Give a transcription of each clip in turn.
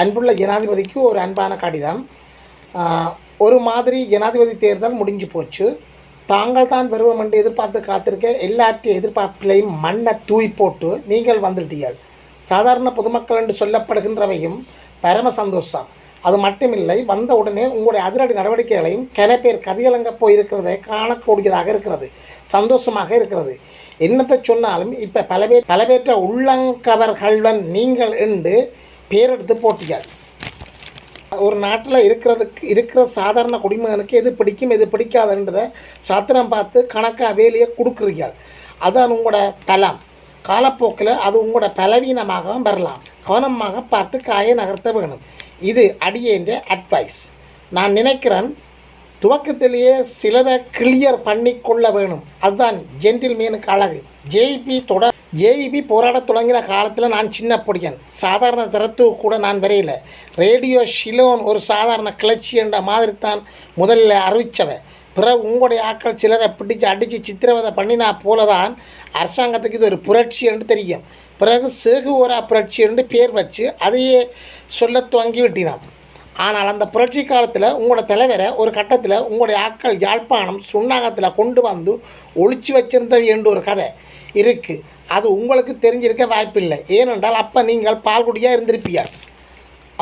அன்புள்ள ஜனாதிபதிக்கு ஒரு அன்பான கடிதம். ஒரு மாதிரி ஜனாதிபதி தேர்தல் முடிஞ்சு போச்சு. தாங்கள் தான் வருவோம் என்று எதிர்பார்த்து காத்திருக்க எல்லாற்றையும் எதிர்பார்ப்பிலையும் மண்ணை தூய் போட்டு நீங்கள் வந்துட்டீர்கள். சாதாரண பொதுமக்கள் என்று சொல்லப்படுகின்றவையும் பரம சந்தோஷம். அது மட்டுமில்லை வந்த உடனே உங்களுடைய அதிரடி நடவடிக்கைகளையும் கன பேர் கதிகலங்க போயிருக்கிறதை காணக்கூடியதாக இருக்கிறது. சந்தோஷமாக இருக்கிறது. என்னத்தை சொன்னாலும் இப்போ பல பேர் பல பேற்ற உள்ளங்கவர்கள்வன் நீங்கள் என்று பேரெடுத்து போட்டியாள் ஒரு நாட்டில் இருக்கிறதுக்கு இருக்கிற சாதாரண குடிமகனுக்கு எது பிடிக்கும் எது பிடிக்காதுன்றதை சாத்திரம் பார்த்து கணக்காக வேலையை கொடுக்குறீர்கள். அதுதான் உங்களோட பலம். காலப்போக்கில் அது உங்களோட பலவீனமாகவும் வரலாம். கவனமாக பார்த்து காயை நகர்த்த வேணும். இது அடியேன்ற அட்வைஸ் நான் நினைக்கிறேன் துவக்கத்திலேயே சிலதை கிளியர் பண்ணி கொள்ள வேணும். அதுதான் ஜென்டில்மேனுக்கு அழகு. ஜேபி தொடர் ஜேஇபி போராடத் தொடங்கின காலத்தில் நான் சின்ன பொடியன். சாதாரண தரத்துக்கு கூட நான் வரையில. ரேடியோ ஷிலோன் ஒரு சாதாரண கிளர்ச்சி என்ற மாதிரி தான் முதல்ல அறிவித்தவன் பிறகு உங்களுடைய ஆட்கள் சிலரை பிடிச்சு அடித்து சித்திரவதை பண்ணினா போல தான் அரசாங்கத்துக்கு இது ஒரு புரட்சி என்று தெரியும். பிறகு சேகுவரா புரட்சி என்று பேர் வச்சு அதையே சொல்ல துவங்கி விட்டினான். ஆனால் அந்த புரட்சி காலத்தில் உங்களோட தலைவரை ஒரு கட்டத்தில் உங்களுடைய ஆட்கள் யாழ்ப்பாணம் சுண்ணாகத்தில் கொண்டு வந்து ஒழிச்சு வச்சிருந்தது என்று ஒரு கதை இருக்குது அது உங்களுக்கு தெரிஞ்சிருக்க வாய்ப்பில்லை. ஏனென்றால் அப்போ நீங்கள் பால்குடியாக இருந்திருப்பீங்க.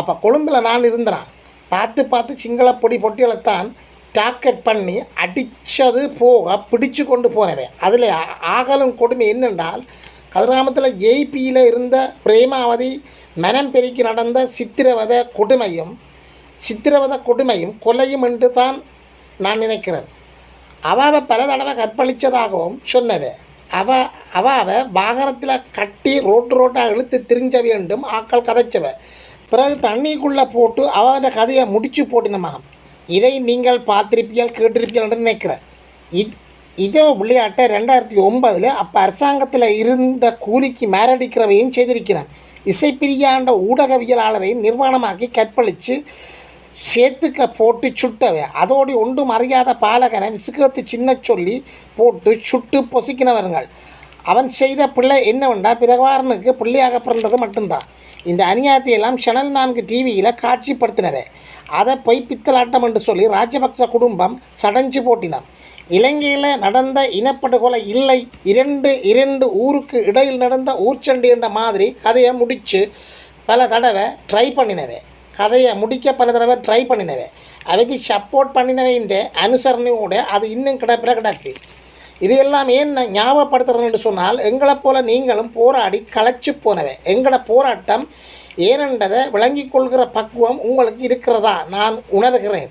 அப்போ கொழும்பில் நான் இருந்தேன். பார்த்து பார்த்து சிங்கள பொடி பொட்டிகளைத்தான் டாக்கெட் பண்ணி அடித்தது போக பிடிச்சு கொண்டு போனவன். அதில் ஆகலும் கொடுமை என்னென்றால் கதிராமத்தில் ஜெய்பியில் இருந்த பிரேமாவதி மனம் பெருக்கி நடந்த சித்திரவத கொடுமையும் சித்திரவத கொடுமையும் கொலையும் என்று தான் நான் நினைக்கிறேன். அவாவை பல தடவை கற்பழித்ததாகவும் சொன்னவே அவ அவ அவ வாகனத்தில் கட்டி ரோட்டு ரோட்டாக இழுத்து திரிஞ்ச வேண்டும் ஆக்கள் கதைச்சவ. பிறகு தண்ணிக்குள்ளே போட்டு அவன் கதையை முடிச்சு போட்டினமாம் இதை நீங்கள் பார்த்திருப்பீர்கள் கேட்டிருப்பீர்கள் என்று நினைக்கிறேன் இத் இதே விளையாட்டை ரெண்டாயிரத்தி ஒன்பதில் அப்போ அரசாங்கத்தில் இருந்த கூலிக்கு மேரடிக்கிறவையும் செய்திருக்கிறேன். இசைப்பிரியாண்ட ஊடகவியலாளரை நிர்வாணமாக்கி கற்பழித்து சேத்துக்க போட்டு சுட்டவன். அதோடு ஒன்றும் அறியாத பாலகனை விசுகத்து சின்ன சொல்லி போட்டு சுட்டு பொசுக்கினவர்கள். அவன் செய்த பிள்ளை என்னவென்றால் பிரகாரனுக்கு பிள்ளையாக பிறந்தது மட்டும்தான். இந்த அநியாயத்தை எல்லாம் சேனல் நான்கு டிவியில் காட்சிப்படுத்தினவே அதை பொய் பித்தலாட்டம் என்று சொல்லி ராஜபக்ச குடும்பம் சடைஞ்சு போட்டினான். இலங்கையில் நடந்த இனப்படுகொலை இல்லை. இரண்டு இரண்டு ஊருக்கு இடையில் நடந்த ஊர்ச்சண்டி என்ற மாதிரி கதையை முடித்து பல தடவை ட்ரை பண்ணினவே கதையை முடிக்க பல தடவை ட்ரை பண்ணினவே அவைக்கு சப்போர்ட் பண்ணினவைன்ற அனுசரணையோடு அது இன்னும் கிடப்பிற கிடக்கு. இது எல்லாம் ஏன் நான் ஞாபகப்படுத்துறேன்னு சொன்னால் எங்களைப் போல நீங்களும் போராடி களைச்சு போனவை எங்களோட போராட்டம் ஏனென்றதை விளங்கிக் கொள்கிற பக்குவம் உங்களுக்கு இருக்கிறதா? நான் உணர்கிறேன்.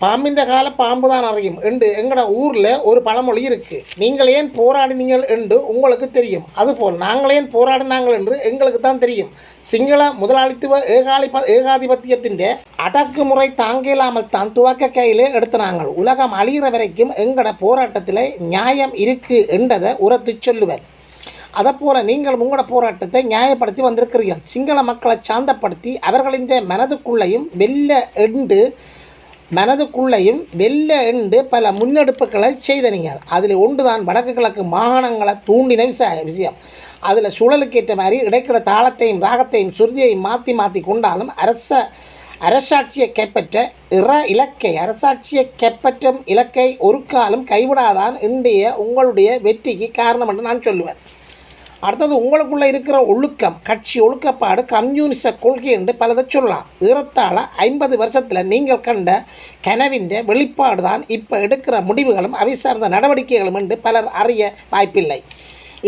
பாம்பின்ற கால பாம்பு தான் அறியும் என்று எங்களோட ஊரில் ஒரு பழமொழி இருக்குது நீங்கள் ஏன் போராடினீங்கள் என்று உங்களுக்கு தெரியும் அதுபோல் நாங்கள் ஏன் போராடினாங்கள் என்று எங்களுக்கு தான் தெரியும் சிங்கள முதலாளித்துவ ஏகாலிப ஏகாதிபத்தியத்தின் அடக்குமுறை தாங்கிலாமல் தான் துவக்க கையிலே எடுத்துனாங்கள் உலகம் அழிகிற வரைக்கும் எங்களோட போராட்டத்தில் நியாயம் இருக்குது என்றதை உரத்து சொல்லுவேன் அதைப்போல நீங்கள் உங்களோட போராட்டத்தை நியாயப்படுத்தி வந்திருக்கிறீர்கள் சிங்கள மக்களை சாந்தப்படுத்தி அவர்களின் மனதுக்குள்ளேயும் வெல்ல எண்டு மனதுக்குள்ளேயும் வெல்ல எண்டு பல முன்னெடுப்புகளை செய்தனீங்க அதில் ஒன்று தான் வடக்கு கிழக்கு மாகாணங்களை தூண்டின விச விஷயம். அதில் சூழலுக்கேற்ற மாதிரி இடைக்கிற தாளத்தையும் ராகத்தையும் சுருதியையும் மாற்றி மாற்றி கொண்டாலும் அரச அரசாட்சியை கைப்பற்ற இற இலக்கை அரசாட்சியை கைப்பற்றும் இலக்கை ஒரு காலம் கைவிடாதான் இன்றைய உங்களுடைய வெற்றிக்கு காரணம் என்று நான் சொல்லுவேன். அடுத்தது உங்களுக்குள்ளே இருக்கிற ஒழுக்கம் கட்சி ஒழுக்கப்பாடு கம்யூனிச கொள்கை என்று பலதை சொல்லலாம். ஏறத்தாழ ஐம்பது வருஷத்தில் நீங்கள் கண்ட கனவின் வெளிப்பாடு தான் இப்போ எடுக்கிற முடிவுகளும் அவை சார்ந்த நடவடிக்கைகளும் என்று பலர் அறிய வாய்ப்பில்லை.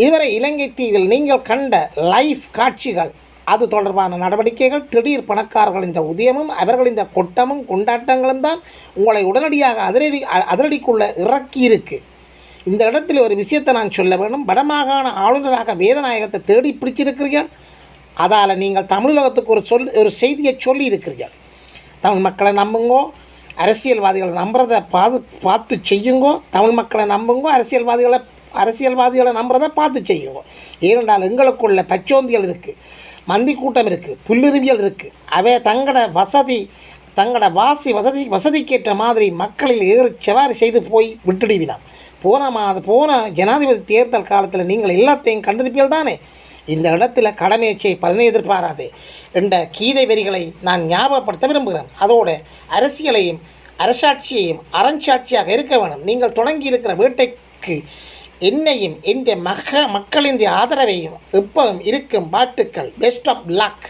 இதுவரை இலங்கை தீவில் நீங்கள் கண்ட லைஃப் காட்சிகள் அது தொடர்பான நடவடிக்கைகள் திடீர் பணக்காரர்களின் உதயமும் அவர்களின் கொட்டமும் கொண்டாட்டங்களும் தான் உங்களை உடனடியாக அதிரடி அதிரடிக்குள்ள இறக்கி இருக்குது இந்த இடத்தில் ஒரு விஷயத்தை நான் சொல்ல வேண்டும் வடமாகாண ஆளுநராக வேதநாயகத்தை தேடி பிடிச்சிருக்கிறீர்கள். அதால் நீங்கள் தமிழகத்துக்கு ஒரு சொல் ஒரு செய்தியை சொல்லி இருக்கிறீர்கள் தமிழ் மக்களை நம்புங்கோ அரசியல்வாதிகளை நம்புறதை பாது பார்த்து செய்யுங்கோ. தமிழ் மக்களை நம்புங்கோ அரசியல்வாதிகளை அரசியல்வாதிகளை நம்புறதை பார்த்து செய்யுங்க. ஏனென்றால் எங்களுக்குள்ள பச்சோந்தியல் இருக்குது மந்தி கூட்டம் இருக்குது புல்லுருவியல் இருக்குது அவை தங்களோட வசதி தங்களோட வாசி வசதி வசதிக்கேற்ற மாதிரி மக்களில் ஏறு செவாரி செய்து போய் விட்டுடுவினான். போன மாத போன ஜனாதிபதி தேர்தல் காலத்தில் நீங்கள் எல்லாத்தையும் கண்டிருப்பீர்கள் தானே? இந்த இடத்துல கடமையை பலனை எதிர்பாராது. என்ற கீதை வரிகளை நான் ஞாபகப்படுத்த விரும்புகிறேன். அதோடு அரசியலையும் அரசாட்சியையும் அரண்சாட்சியாக இருக்க வேணும் நீங்கள் தொடங்கி இருக்கிற வேட்டைக்கு என்னையும் என்ற மக மக்களின் ஆதரவையும் எப்பவும் இருக்கும் பாட்டுக்கள் பெஸ்ட் ஆஃப் லக்